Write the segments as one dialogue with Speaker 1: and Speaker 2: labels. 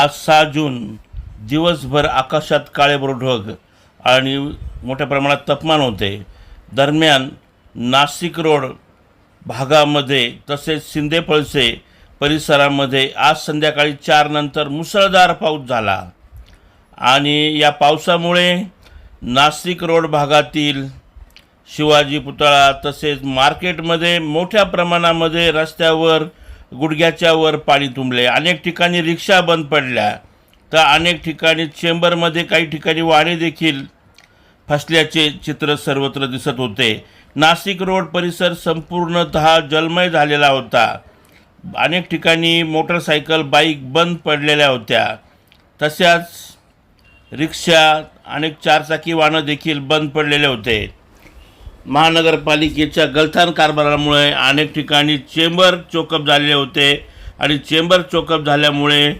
Speaker 1: आज सहा जून दिवसभर आकाशात काळेभोर ढग आणि मोठ्या प्रमाणात तापमान होते. दरम्यान नाशिक रोड भागामध्ये तसेच शिंदेपळसे परिसरामध्ये आज संध्याकाळी चारनंतर मुसळधार पाऊस झाला. आणि या पावसामुळे नाशिक रोड भागातील शिवाजी पुतळा तसेच मार्केटमध्ये मोठ्या प्रमाणामध्ये रस्त्यावर गुडघ्याच्या वर पाणी तुंबले. अनेक ठिकाणी रिक्षा बंद पडल्या. तर अनेक ठिकाणी चेंबरमध्ये काही ठिकाणी वाहने देखील फसल्याचे चित्र सर्वत्र दिसत होते. नाशिक रोड परिसर संपूर्णतः जलमय झालेला होता. अनेक ठिकाणी मोटरसायकल बाईक बंद पडलेल्या होत्या. तशाच रिक्षा अनेक चारचाकी वाहनं देखील बंद पडलेले होते. महानगरपालिकेच्या गलथान कारभारामुळे अनेक ठिकाणी चेंबर चोकअप झालेले होते आणि चेंबर चोकअप झाल्यामुळे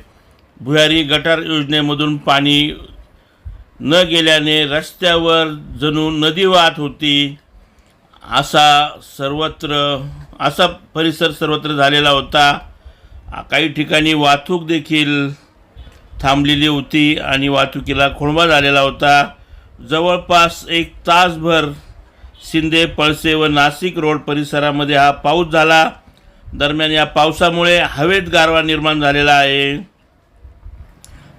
Speaker 1: भुयारी गटार योजनेमधून पाणी न गेल्याने रस्त्यावर जणू नदी वाहत होती. असा सर्वत्र असा परिसर सर्वत्र झालेला होता. काही ठिकाणी वाहतूक देखील थांबलेली होती आणि वाहतुकीला खोळंबा झालेला होता. जवळपास एक तासभर शिंदे पळसे व नाशिक रोड परिसरामध्ये हा पाऊस झाला. दरम्यान या पावसामुळे हवेत गारवा निर्माण झालेला आहे.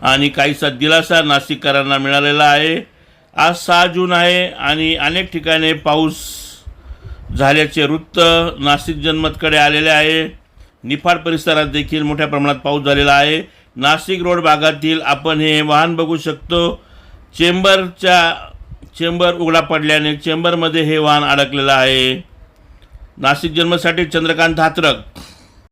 Speaker 1: आणि काहीसा दिलासा नाशिककरांना मिळालेला आहे. आज सहा जून आहे आणि अनेक ठिकाणी पाऊस झाल्याचे वृत्त नाशिक जनमतकडे आलेले आहे. निफाड परिसरात देखील मोठ्या प्रमाणात पाऊस झालेला आहे. नाशिक रोड भागातील आपण हे वाहन बघू शकतो. चेंबरच्या चेंबर उघडा पडल्याने चेंबरमध्ये हे वाहन अडकलेलं आहे. नाशिक जन्मसाठी चंद्रकांत हात्रक